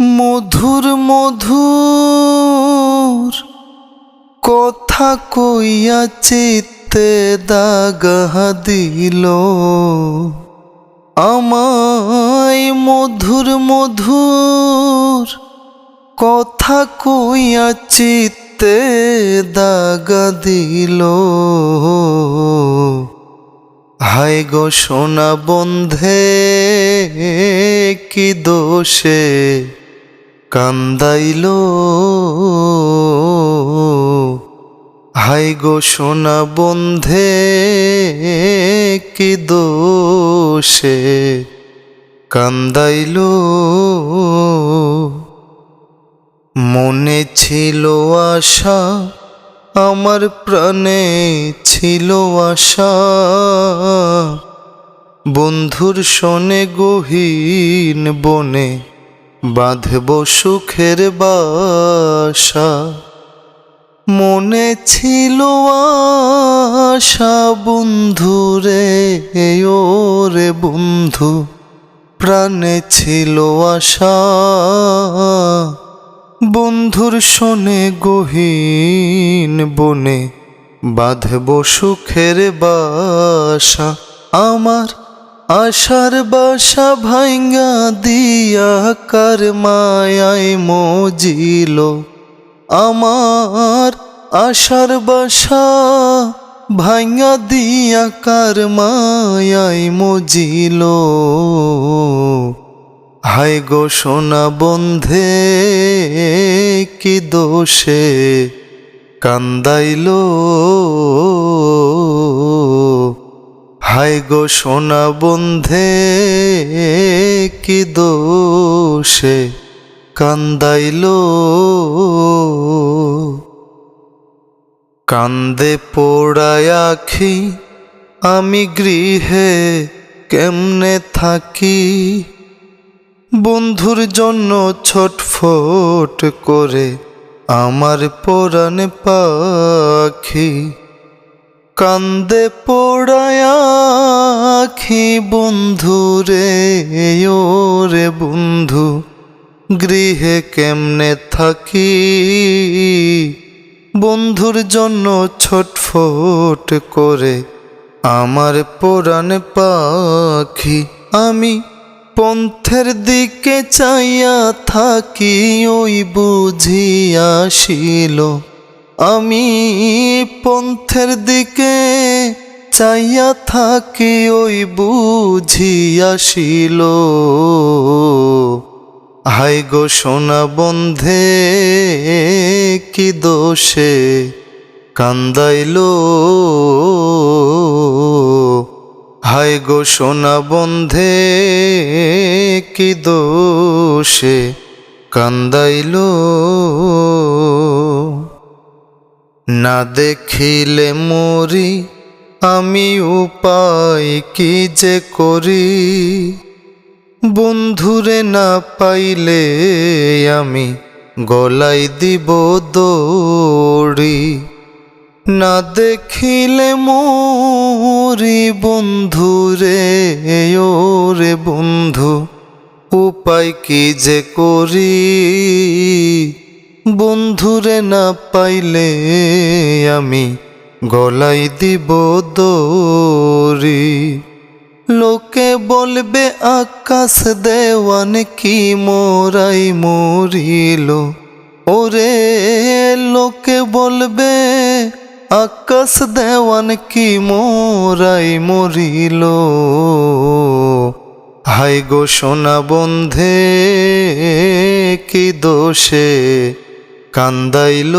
মধুর মধুর কথা কইয়া চিত্তে দাগা দিল আমায় মধুর মধুর কথা কইয়া চিত্তে দাগা দিল। হায় গো সোনা বন্ধে, কি দোষে কান্দাইল। হাই গো সোনা বন্ধে, কি দোষে? কান্দাইল। মনে ছিল আশা, আমার প্রাণে ছিল আশা। বন্ধুর শোনে গহীন বনে বাঁধব সুখের বাসা। মনে ছিল আশা বন্ধুরে ওরে বন্ধু। প্রাণে ছিল আশা। বন্ধুর শোনে গহীন বনে বাঁধব সুখের বাসা। আমার আশার বাসা ভাঙ্গা দিয়া কার মায়ায় মজিল। আমার আশার বাসা ভাঙ্গা দিয়া কার মায়ায় মজিল। হায় গো সোনা বন্ধে, কি দোষে কান্দাইল। হায় গো সোনা বন্ধে, কি দোষে কান্দাইল? কান্দে পোড়ায় আখি, আমি গৃহে কেমনে থাকি? বন্ধুর জন্য ছটফট করে আমার পরাণ পাখি। কান্দে পোড়ায়াখি বন্ধু রে ওরে বন্ধু, গৃহে কেমনে থাকি? বন্ধুর জন্য ছটফট করে আমার পরাণ পাখি, আমি পন্থের দিকে চাইয়া থাকি, ওই বুঝিয়াশিল আমি পন্থের দিকে চাইয়া থাকি, ওই বুঝিয়াশিল হাই গো সোনা বন্ধে, কি দোষে কান্দাইলো? হাই গো সোনা বন্ধে, কি দোষে কান্দাইল? না দেখিলে মরি, আমি উপায় কি যে করি? বন্ধুরে না পাইলে আমি গলাই দিব দৌড়ি। না দেখিলে মোরি বন্ধু রে বন্ধু, উপায় কি যে করি? বন্ধুরে না পাইলে আমি গলাই দিব দৌড়ি। লোকে বলবে, আকাশ দেওয়ান কি মোরাই মরিল? ওরে লোকে বলবে, আকাশ দেওয়ান কি মোরাই মরিল? হাই গো সোনা বন্ধে, কি দোষে কান্দাইল।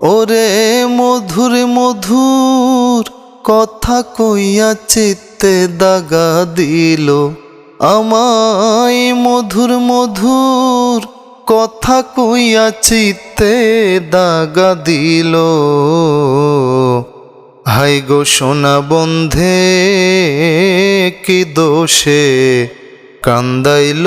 ওরে মধুর মধুর কথা কইয়া চিত্তে দাগা দিল। আমায় মধুর মধুর কথা কইয়া চিত্তে দাগা দিল। হাই গো সোনা বন্ধে, কি দোষে কান্দাইল।